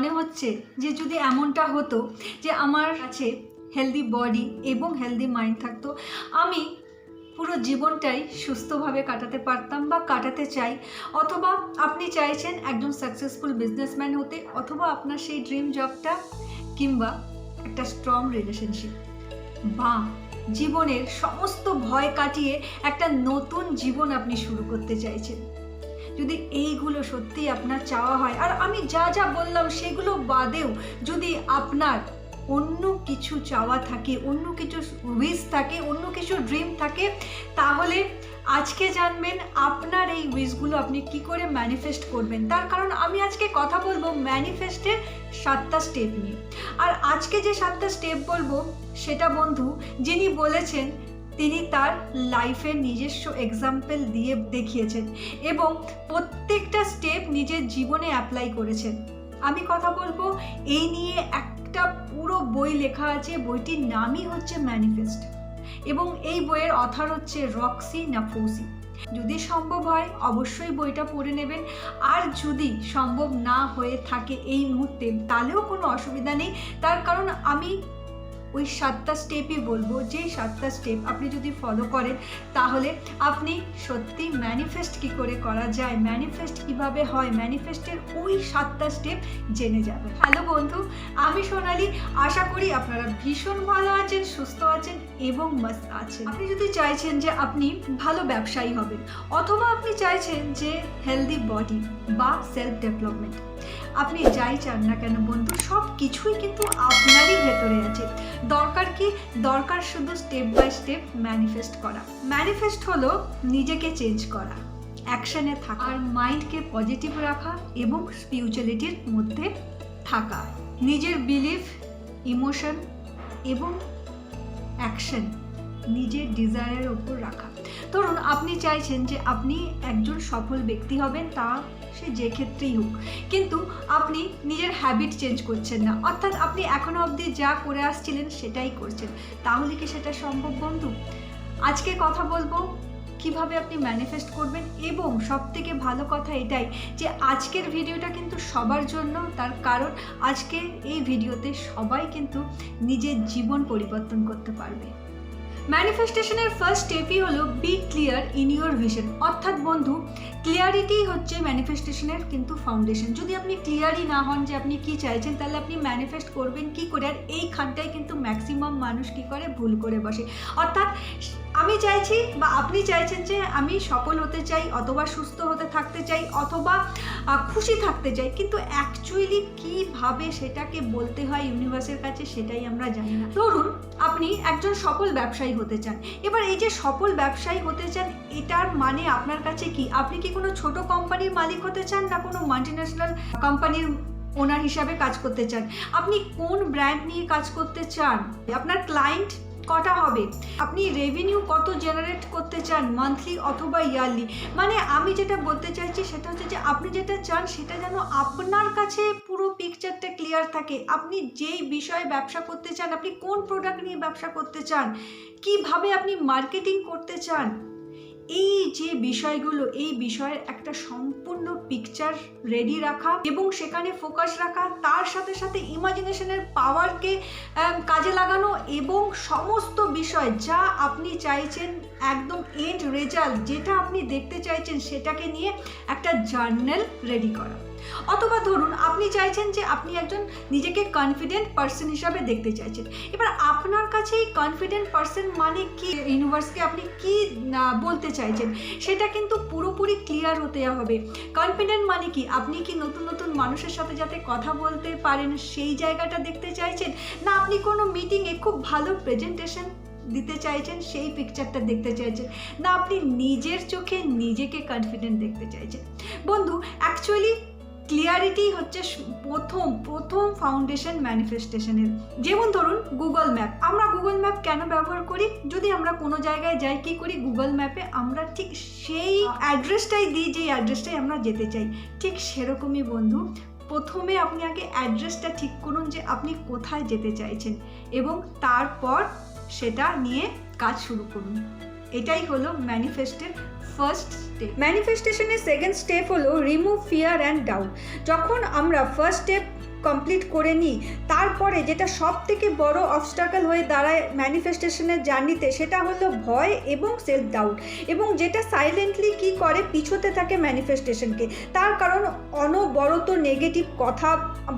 মনে হচ্ছে যে যদি এমনটা হতো যে আমার কাছে হেলদি বডি এবং হেলদি মাইন্ড থাকতো, আমি পুরো জীবনটাই সুস্থভাবে কাটাতে পারতাম বা কাটাতে চাই। অথবা আপনি চাইছেন একজন সাকসেসফুল বিজনেসম্যান হতে, অথবা আপনার সেই ড্রিম জবটা কিংবা একটা স্ট্রং রিলেশনশিপ বা জীবনের সমস্ত ভয় কাটিয়ে একটা নতুন জীবন আপনি শুরু করতে চাইছেন। যদি এইগুলো সত্যিই আপনার চাওয়া হয়, আর আমি যা যা বললাম সেগুলো বাদেও যদি আপনার অন্য কিছু চাওয়া থাকে, অন্য কিছু উইশ থাকে, অন্য কিছু ড্রিম থাকে, তাহলে আজকে জানবেন আপনার এই উইশগুলো আপনি কি করে ম্যানিফেস্ট করবেন। তার কারণ আমি আজকে কথা বলব ম্যানিফেস্টের সাতটা স্টেপ নিয়ে। আর আজকে যে সাতটা স্টেপ বলব, সেটা বন্ধু, যিনি বলেছেন তিনি তার লাইফের নিজস্ব এক্সাম্পল দিয়ে দেখিয়েছেন এবং প্রত্যেকটা স্টেপ নিজের জীবনে অ্যাপ্লাই করেছেন। আমি কথা বলব, এই নিয়ে একটা পুরো বই লেখা আছে, বইটির নামই হচ্ছে ম্যানিফেস্ট এবং এই বইয়ের অথার হচ্ছে রক্সি নাফোসি যদি সম্ভব হয়, অবশ্যই বইটা পড়ে নেবেন। আর যদি সম্ভব না হয়ে থাকে এই মুহূর্তে, তাহলেও কোনো অসুবিধা নেই। তার কারণ আমি ওই সাতটা স্টেপই বলব। যে সাতটা স্টেপ আপনি যদি ফলো করেন, তাহলে আপনি সত্যি ম্যানিফেস্ট কি করে করা যায় ম্যানিফেস্ট কীভাবে হয় ম্যানিফেস্টের ওই সাতটা স্টেপ জেনে যাবে হ্যালো বন্ধু, আমি সোনালি। আশা করি আপনারা ভীষণ ভালো আছেন, সুস্থ আছেন এবং মস্ত আছেন। আপনি যদি চাইছেন যে আপনি ভালো ব্যবসায়ী হবেন, অথবা আপনি চাইছেন যে হেলদি বডি বা সেলফ ডেভেলপমেন্ট আপনি যাই চান না কেন বন্ধু সব কিছুই কিন্তু আপনারই ভেতরে আছে। দরকার কি? দরকার শুধু স্টেপ বাই স্টেপ ম্যানিফেস্ট করা। ম্যানিফেস্ট হলো নিজেকে চেঞ্জ করা অ্যাকশানে থাকা। আর মাইন্ডকে পজিটিভ রাখা এবং স্পিরিচুয়ালিটির মধ্যে থাকা। নিজের বিলিফ ইমোশন এবং অ্যাকশন নিজের ডিজায়ারের ওপর রাখা। ধরুন, আপনি চাইছেন যে আপনি একজন সফল ব্যক্তি হবেন, তা সে যে ক্ষেত্রেই হোক। কিন্তু আপনি নিজের হ্যাবিট চেঞ্জ করছেন না। অর্থাৎ আপনি এখনও অবধি যা করে আসছিলেন সেটাই করছেন। তাহলে কি সেটা সম্ভব বন্ধু? আজকে কথা বলব কীভাবে আপনি ম্যানিফেস্ট করবেন এবং সব থেকে ভালো কথা এটাই যে আজকের ভিডিওটা কিন্তু সবার জন্য তার কারণ আজকের এই ভিডিওতে সবাই কিন্তু নিজের জীবন পরিবর্তন করতে পারবে। ম্যানিফেস্টেশনের ফার্স্ট স্টেপই হলো be clear in your vision অর্থাৎ বন্ধু ক্লিয়ারিটি হচ্ছে ম্যানিফেস্টেশনের কিন্তু ফাউন্ডেশন যদি আপনি ক্লিয়ারই না হন যে আপনি কি চাইছেন, তাহলে আপনি ম্যানিফেস্ট করবেন কি করে? আর এই খানটাই কিন্তু ম্যাক্সিমাম মানুষ কি করে? ভুল করে বসে। অর্থাৎ আমি চাইছি বা আপনি চাইছেন যে আমি সফল হতে চাই অথবা সুস্থ হতে থাকতে চাই অথবা খুশি থাকতে চাই, কিন্তু অ্যাকচুয়ালি কীভাবে সেটাকে বলতে হয় ইউনিভার্সের কাছে সেটাই আমরা জানি না। ধরুন, আপনি একজন সফল ব্যবসায়ী হতে চান। এবার এই যে সফল ব্যবসায়ী হতে চান, এটার মানে আপনার কাছে কি? আপনি কি কোনো ছোট কোম্পানির মালিক হতে চান না কোনো মাল্টিন্যাশনাল কোম্পানির ওনার হিসাবে কাজ করতে চান? আপনি কোন ব্র্যান্ড নিয়ে কাজ করতে চান? আপনার ক্লায়েন্ট কটা হবে? আপনি রেভিনিউ কত জেনারেট করতে চান মান্থলি অথবা ইয়ারলি মানে আমি যেটা বলতে চাইছি সেটা হচ্ছে যে আপনি যেটা চান সেটা যেন আপনার কাছে পুরো পিকচারটা ক্লিয়ার থাকে। আপনি যেই বিষয়ে ব্যবসা করতে চান, আপনি কোন প্রোডাক্ট নিয়ে ব্যবসা করতে চান, কীভাবে আপনি মার্কেটিং করতে চান এই যে বিষয়গুলো, এই বিষয়ের একটা সম্পূর্ণ পিকচার রেডি রাখা এবং সেখানে ফোকাস রাখা, তার সাথে সাথে ইমাজিনেশনের পাওয়ারকে কাজে লাগানো এবং সমস্ত বিষয় যা আপনি চাইছেন, একদম এন্ড রেজাল্ট যেটা আপনি দেখতে চাইছেন সেটাকে নিয়ে একটা জার্নাল রেডি করা। অথবা ধরুন, আপনি চাইছেন যে আপনি একজন নিজেকে কনফিডেন্ট পার্সন হিসাবে দেখতে চাইছেন। এবার আপনার কাছে এই কনফিডেন্ট পার্সন মানে কি? ইউনিভার্সকে আপনি কি বলতে চাইছেন? সেটা কিন্তু পুরোপুরি ক্লিয়ার হতে হবে। কনফিডেন্ট মানে কি? আপনি কি নতুন নতুন মানুষের সাথে যাতে কথা বলতে পারেন, সেই জায়গাটা দেখতে চাইছেন? না আপনি কোনো মিটিংয়ে খুব ভালো প্রেজেন্টেশন দিতে চাইছেন, সেই পিকচারটা দেখতে চাইছেন? না আপনি নিজের চোখে নিজেকে কনফিডেন্ট দেখতে চাইছেন? বন্ধু অ্যাকচুয়ালি ক্লিয়ারিটি হচ্ছে প্রথম প্রথম ফাউন্ডেশন ম্যানিফেস্টেশনের যেমন ধরুন গুগল ম্যাপ আমরা গুগল ম্যাপ কেন ব্যবহার করি? যদি আমরা কোনো জায়গায় যাই কি করি? গুগল ম্যাপে আমরা ঠিক সেই অ্যাড্রেসটাই দিই যেই অ্যাড্রেসটাই আমরা যেতে চাই। ঠিক সেরকমই বন্ধু প্রথমে আপনি আগে অ্যাড্রেসটা ঠিক করুন যে আপনি কোথায় যেতে চাইছেন এবং তারপর সেটা নিয়ে কাজ শুরু করুন। এটাই হলো ম্যানিফেস্টের ফার্স্ট স্টেপ ম্যানিফেস্টেশনের সেকেন্ড স্টেপ হলো রিমুভ ফিয়ার অ্যান্ড ডাউট যখন আমরা ফার্স্ট স্টেপ কমপ্লিট করে নিই। তারপরে যেটা সব থেকে বড় অবস্টাকল হয়ে দাঁড়ায় ম্যানিফেস্টেশনের জার্নিতে সেটা হলো ভয় এবং সেলফ ডাউট এবং যেটা সাইলেন্টলি কি করে? পিছোতে থাকে ম্যানিফেস্টেশনকে তার কারণ অনবরত নেগেটিভ কথা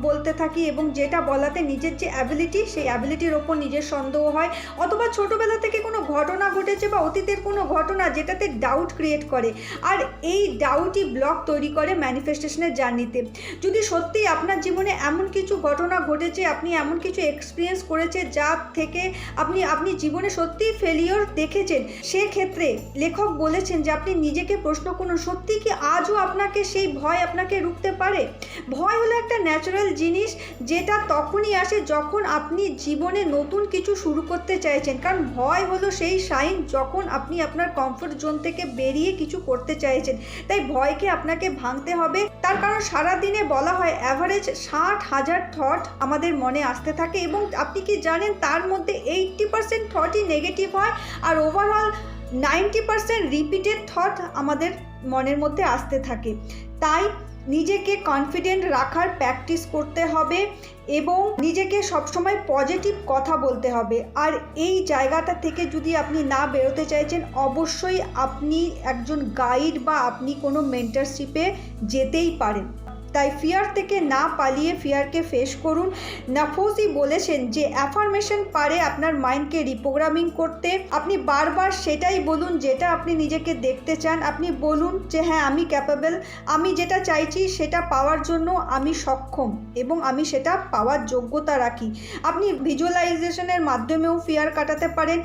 বলতে থাকি এবং যেটা বলাতে নিজের যে অ্যাবিলিটি সেই অ্যাবিলিটির ওপর নিজের সন্দেহ হয়। অথবা ছোটোবেলা থেকে কোনো ঘটনা ঘটেছে বা অতীতের কোনো ঘটনা যেটাতে ডাউট ক্রিয়েট করে। আর এই ডাউটই ব্লক তৈরি করে ম্যানিফেস্টেশনের জার্নিতে যদি সত্যিই আপনার জীবনে এমন কিছু ঘটনা ঘটেছে, আপনি এমন কিছু এক্সপিরিয়েন্স করেছে যা থেকে আপনি আপনি জীবনে সত্যিই ফেলিওর দেখেছেন। সেক্ষেত্রে লেখক বলেছেন যে আপনি নিজেকে প্রশ্ন করুন, সত্যি কি আজও আপনাকে সেই ভয় আপনাকে রুখতে পারে? ভয় হলো একটা ন্যাচারাল জিনিস যেটা তখনই আসে যখন আপনি জীবনে নতুন কিছু শুরু করতে চাইছেন। কারণ ভয় হলো সেই সাইন যখন আপনি আপনার কমফোর্ট জোন থেকে বেরিয়ে কিছু করতে চাইছেন। তাই ভয়কে আপনাকে ভাঙতে হবে। তার কারণ সারাদিনে বলা হয় অ্যাভারেজ ষাট হাজার থট আমাদের মনে আসতে থাকে এবং আপনি কি জানেন তার মধ্যে এইট্টি পার্সেন্ট থটই নেগেটিভ হয় আর overall ninety percent repeated thought আমাদের মনের মধ্যে আসতে থাকে। তাই নিজেকে কনফিডেন্ট রাখার প্র্যাকটিস করতে হবে এবং নিজেকে সবসময় পজিটিভ কথা বলতে হবে। আর এই জায়গাটা থেকে যদি আপনি না বেরোতে চাইছেন, অবশ্যই আপনি একজন গাইড বা আপনি কোনো মেন্টারশিপে যেতেই পারেন। তাই ফিয়ার থেকে না পালিয়ে ফিয়ারকে ফেস করুন। নাফোজি বলেছেন যে অ্যাফার্মেশন পারে আপনার মাইন্ডকে রিপ্রোগ্রামিং করতে। আপনি বারবার সেটাই বলুন যেটা আপনি নিজেকে দেখতে চান। আপনি বলুন যে হ্যাঁ আমি ক্যাপাবেল আমি যেটা চাইছি সেটা পাওয়ার জন্য আমি সক্ষম এবং আমি সেটা পাওয়ার যোগ্যতা রাখি। আপনি ভিজুয়ালাইজেশনের মাধ্যমেও ফিয়ার কাটাতে পারেন।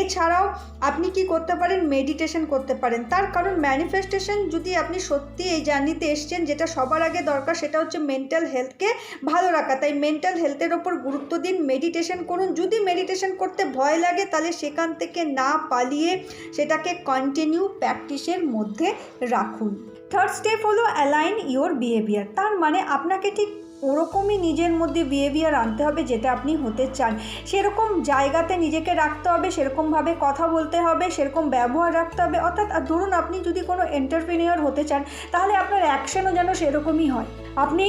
এছাড়াও আপনি কি করতে পারেন? মেডিটেশন করতে পারেন। তার কারণ ম্যানিফেস্টেশন যদি আপনি সত্যি এই জার্নিতে এসছেন, যেটা সবার আগে দরকার, সেটা হচ্ছে মেন্টাল হেলথকে ভালো রাখা। তাই মেন্টাল হেলথের ওপর গুরুত্ব দিন। মেডিটেশন করুন। যদি মেডিটেশন করতে ভয় লাগে, তাহলে সেখান থেকে না পালিয়ে সেটাকে কন্টিনিউ প্র্যাকটিসের মধ্যে রাখুন। থার্ড স্টেপ হলো অ্যালাইন ইওর বিহেভিয়ার তার মানে আপনাকে ঠিক ওরকমই নিজের মধ্যে বিহেভিয়ার আনতে হবে যেটা আপনি হতে চান। সেরকম জায়গাতে নিজেকে রাখতে হবে সেরকমভাবে কথা বলতে হবে, সেরকম ব্যবহার রাখতে হবে। অর্থাৎ ধরুন আপনি যদি কোনো এন্টারপ্রিনিয়র হতে চান, তাহলে আপনার অ্যাকশনও যেন সেরকমই হয়। আপনি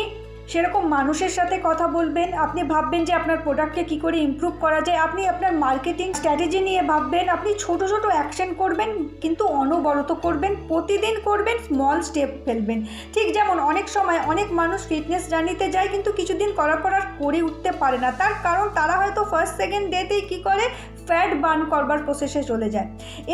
সেরকম মানুষের সাথে কথা বলবেন, আপনি ভাববেন যে আপনার প্রোডাক্টকে কী করে ইমপ্রুভ করা যায়, আপনি আপনার মার্কেটিং স্ট্র্যাটেজি নিয়ে ভাববেন, আপনি ছোট ছোট অ্যাকশন করবেন, কিন্তু অনবরত করবেন, প্রতিদিন করবেন স্মল স্টেপ ফেলবেন। ঠিক যেমন অনেক সময় অনেক মানুষ ফিটনেস জার্নিতে যায়, কিন্তু কিছুদিন করার পর আর করে উঠতে পারে না। তার কারণ তারা হয়তো ফার্স্ট সেকেন্ড ডেতেই কী করে? ফ্যাট বার্ন করবার প্রসেসে চলে যায়।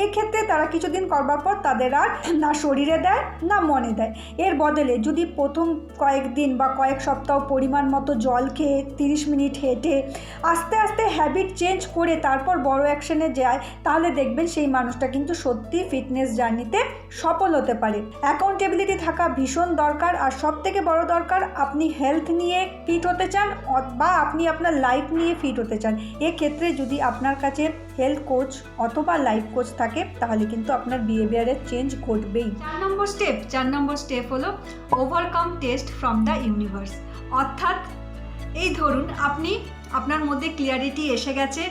এক্ষেত্রে তারা কিছুদিন করবার পর তাদের আর না শরীরে দেয়, না মনে দেয়। এর বদলে যদি প্রথম কয়েকদিন বা কয়েক সপ্তাহ পরিমাণ মতো জল খেয়ে তিরিশ মিনিট হেঁটে আস্তে আস্তে হ্যাবিট চেঞ্জ করে তারপর বড় অ্যাকশনে যায়, তাহলে দেখবেন সেই মানুষটা কিন্তু সত্যি ফিটনেস জার্নিতে সফল হতে পারে। অ্যাকাউন্টেবিলিটি থাকা ভীষণ দরকার আর সব থেকে বড় দরকার, আপনি হেলথ নিয়ে ফিট হতে চান বা আপনি আপনার লাইফ নিয়ে ফিট হতে চান। এক্ষেত্রে যদি আপনার কাছে হেলথ কোচ অথবা লাইফ কোচ থাকে, তাহলে কিন্তু আপনার বিহেভিয়ারের চেঞ্জ ঘটবেই। চার নম্বর স্টেপ চার নম্বর স্টেপ হলো overcome test from the universe অর্থাৎ এই ধরুন আপনি আপনার মধ্যে ক্লিয়ারিটি এসে গেছে।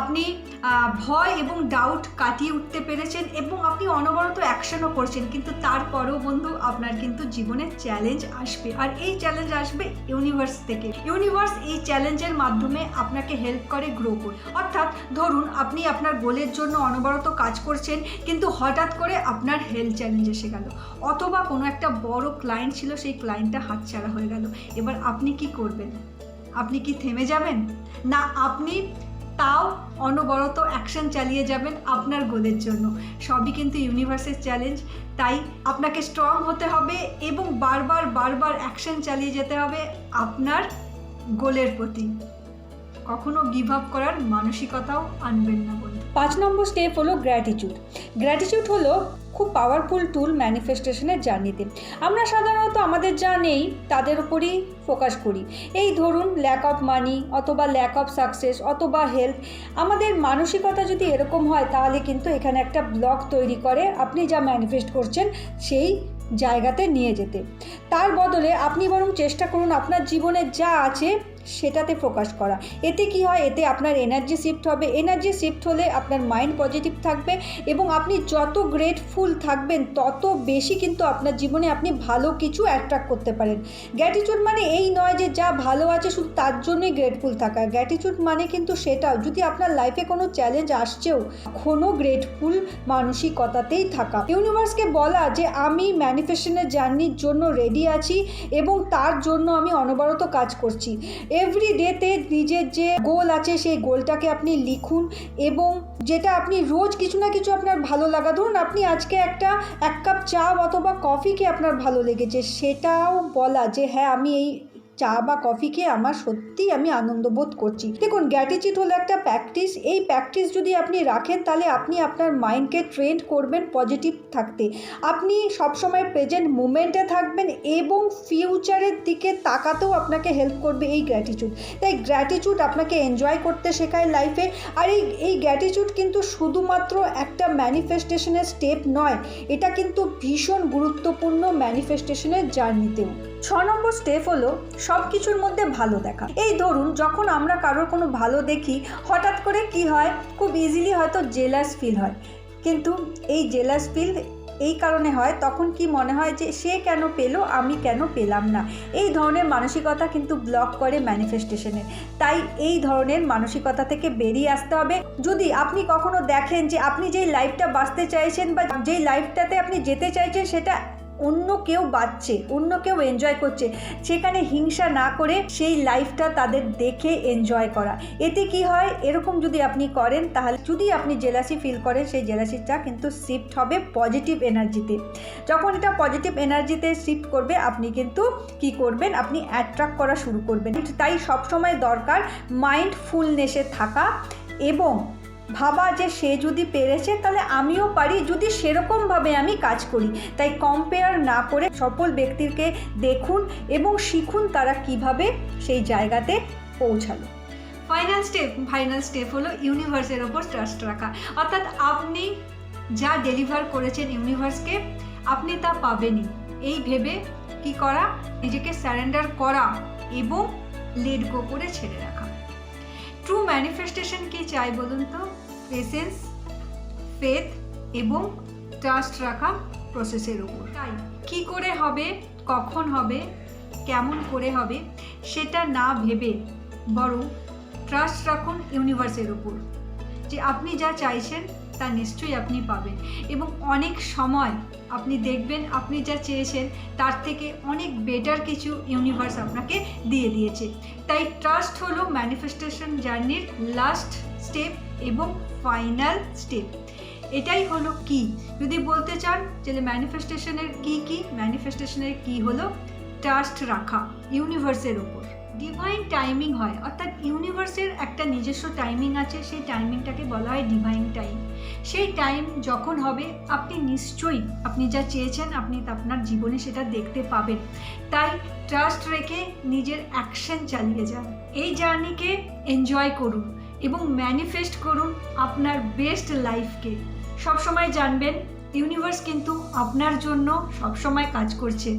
আপনি ভয় এবং ডাউট কাটিয়ে উঠতে পেরেছেন এবং আপনি অনবরত অ্যাকশনও করছেন, কিন্তু তারপরেও বন্ধু আপনার কিন্তু জীবনে চ্যালেঞ্জ আসবে। আর এই চ্যালেঞ্জ আসবে ইউনিভার্স থেকে। ইউনিভার্স এই চ্যালেঞ্জের মাধ্যমে আপনাকে হেল্প করে গ্রো করে। অর্থাৎ ধরুন, আপনি আপনার গোলের জন্য অনবরত কাজ করছেন, কিন্তু হঠাৎ করে আপনার হেলথ চ্যালেঞ্জ এসে গেল। অথবা কোনো একটা বড় ক্লায়েন্ট ছিল, সেই ক্লায়েন্টটা হাতছাড়া হয়ে গেল। এবার আপনি কি করবেন? আপনি কি থেমে যাবেন? না, আপনি তাও অনবরত অ্যাকশন চালিয়ে যাবেন আপনার গোলের জন্য। সবই কিন্তু ইউনিভার্সের চ্যালেঞ্জ তাই আপনাকে স্ট্রং হতে হবে এবং বারবার বারবার অ্যাকশন চালিয়ে যেতে হবে আপনার গোলের প্রতি। কখনো গিভ আপ করার মানসিকতাও আনবেন না বলে পাঁচ নম্বর স্টেপ হলো গ্র্যাটিটিউড গ্র্যাটিটিউড হলো খুব পাওয়ারফুল টুল ম্যানিফেস্টেশনের জার্নিতে আমরা সাধারণত আমাদের যা নেই, তাদের উপরই ফোকাস করি। এই ধরুন ল্যাক অফ মানি অথবা ল্যাক অফ সাকসেস অথবা হেলথ আমাদের মানসিকতা যদি এরকম হয়, তাহলে কিন্তু এখানে একটা ব্লক তৈরি করে আপনি যা ম্যানিফেস্ট করছেন, সেই জায়গাতে নিয়ে যেতে। তার বদলে আপনি বরং চেষ্টা করুন, আপনার জীবনে যা আছে সেটাতে ফোকাস করা। এতে কি হয়? এতে আপনার এনার্জি শিফট হবে। এনার্জি শিফট হলে আপনার মাইন্ড পজিটিভ থাকবে এবং আপনি যত গ্রেটফুল থাকবেন, তত বেশি কিন্তু আপনার জীবনে আপনি ভালো কিছু অ্যাট্রাক্ট করতে পারেন। গ্র্যাটিটিউড মানে এই নয় যে যা ভালো আছে শুধু তার জন্যই গ্রেটফুল থাকা। গ্র্যাটিটিউড মানে কিন্তু সেটাও। যদি আপনার লাইফে কোনো চ্যালেঞ্জ আসছেও কোনো গ্রেটফুল মানসিকতাতেই থাকা। ইউনিভার্সকে বলা যে আমি ম্যানিফেস্টেশনের জার্নির জন্য রেডি আছি এবং তার জন্য আমি অনবরত কাজ করছি। এভরি ডেতে নিজের যে গোল আছে, সেই গোলটাকে আপনি লিখুন এবং যেটা আপনি রোজ কিছু না কিছু আপনার ভালো লাগা, ধরুন আপনি আজকে একটা এক কাপ চা অথবা কফিকে আপনার ভালো লেগেছে, সেটাও বলা যে হ্যাঁ আমি এই চা বা কফি খেয়ে আমার সত্যিই আমি আনন্দ বোধ করছি। দেখুন গ্র্যাটিচিউড হলো একটা প্র্যাকটিস এই প্র্যাকটিস যদি আপনি রাখেন, তাহলে আপনি আপনার মাইন্ডকে ট্রেন্ড করবেন পজিটিভ থাকতে। আপনি সবসময় প্রেজেন্ট মুমেন্টে থাকবেন এবং ফিউচারের দিকে তাকাতেও আপনাকে হেল্প করবে এই গ্র্যাটিচিউড তাই গ্র্যাটিচিউড আপনাকে এনজয় করতে শেখায় লাইফে আর এই এই গ্র্যাটিচিউড কিন্তু শুধুমাত্র একটা ম্যানিফেস্টেশনের স্টেপ নয়, এটা কিন্তু ভীষণ গুরুত্বপূর্ণ ম্যানিফেস্টেশনের জার্নিতেও ছ নম্বর স্টেপ হলো সব কিছুর মধ্যে ভালো দেখা। এই ধরুন, যখন আমরা কারোর কোনো ভালো দেখি, হঠাৎ করে কি হয়? খুব ইজিলি হয়তো জেলাস ফিল হয়। কিন্তু এই জেলাস ফিল এই কারণে হয়, তখন কি মনে হয় যে সে কেন পেল, আমি কেন পেলাম না? এই ধরনের মানসিকতা কিন্তু ব্লক করে ম্যানিফেস্টেশনে তাই এই ধরনের মানসিকতা থেকে বেরিয়ে আসতে হবে। যদি আপনি কখনো দেখেন যে আপনি যেই লাইফটা বাঁচতে চাইছেন বা যেই লাইফটাতে আপনি যেতে চাইছেন, সেটা অন্য কেউ বাঁচছে, অন্য কেউ এনজয় করছে। সেখানে হিংসা না করে সেই লাইফটা তাদের দেখে এনজয় করা। এতে কি হয়? এরকম যদি আপনি করেন, তাহলে যদি আপনি জেলাসি ফিল করেন, সেই জেলাসিটা কিন্তু শিফট হবে পজিটিভ এনার্জিতে যখন এটা পজিটিভ এনার্জিতে শিফট করবে, আপনি কিন্তু কি করবেন? আপনি অ্যাট্রাক্ট করা শুরু করবেন। তাই সবসময় দরকার মাইন্ডফুলনেসে থাকা এবং ভাবা যে সে যদি পেরেছে, তাহলে আমিও পারি, যদি সেরকমভাবে আমি কাজ করি। তাই কম্পেয়ার না করে সফল ব্যক্তিকে দেখুন এবং শিখুন তারা কীভাবে সেই জায়গাতে পৌঁছালো। ফাইনাল স্টেপ ফাইনাল স্টেপ হলো ইউনিভার্সের ওপর ট্রাস্ট রাখা। অর্থাৎ আপনি যা ডেলিভার করেছেন ইউনিভার্সকে আপনি তা পাবেনই। এই ভেবে কি করা? নিজেকে স্যারেন্ডার করা এবং লেট গো করে ছেড়ে রাখা। ট্রু ম্যানিফেস্টেশন কি চাই বলুন তো? পেশেন্স ফেথ এবং ট্রাস্ট রাখা প্রসেসের উপর। তাই। কি করে হবে? কখন হবে? কেমন করে হবে? সেটা না ভেবে বরং ট্রাস্ট রাখুন ইউনিভার্সের উপর। যে আপনি যা চাইছেন তা নিশ্চয়ই আপনি পাবেন। এবং অনেক সময় আপনি দেখবেন, আপনি যা চেয়েছেন, তার থেকে অনেক বেটার কিছু ইউনিভার্স আপনাকে দিয়ে দিয়েছে। তাই ট্রাস্ট হলো ম্যানিফেস্টেশন জার্নির লাস্ট স্টেপ এবং ফাইনাল স্টেপ এটাই হলো কি? যদি বলতে চান যে ম্যানিফেস্টেশনের কি কি? ম্যানিফেস্টেশনের কি হলো? ট্রাস্ট রাখা ইউনিভার্সের ওপর ডিভাইন টাইমিং হয়। অর্থাৎ ইউনিভার্সের একটা নিজস্ব টাইমিং আছে, সেই টাইমিংটাকে বলা হয় ডিভাইন টাইম সেই টাইম যখন হবে, আপনি নিশ্চয়ই আপনি যা চেয়েছেন, আপনি আপনার জীবনে সেটা দেখতে পাবেন। তাই ট্রাস্ট রেখে নিজের অ্যাকশন চালিয়ে যান। এই জার্নিকে এনজয় করুন এবং ম্যানিফেস্ট করুন আপনার বেস্ট লাইফকে সবসময় জানবেন ইউনিভার্স কিন্তু আপনার জন্য সবসময় কাজ করছে।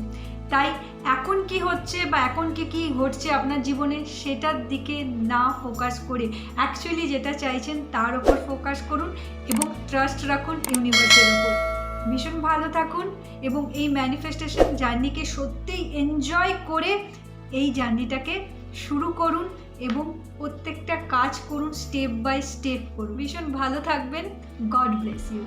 তাই এখন কি হচ্ছে বা এখন কি কি ঘটছে আপনার জীবনে সেটার দিকে না ফোকাস করে অ্যাকচুয়ালি যেটা চাইছেন তার ওপর ফোকাস করুন এবং ট্রাস্ট রাখুন ইউনিভার্সের উপর। ভীষণ ভালো থাকুন এবং এই ম্যানিফেস্টেশন জার্নিকে সত্যিই এনজয় করে এই জার্নিটাকে শুরু করুন এবং প্রত্যেকটা কাজ করুন স্টেপ বাই স্টেপ করুন। ভীষণ ভালো থাকবেন। God bless you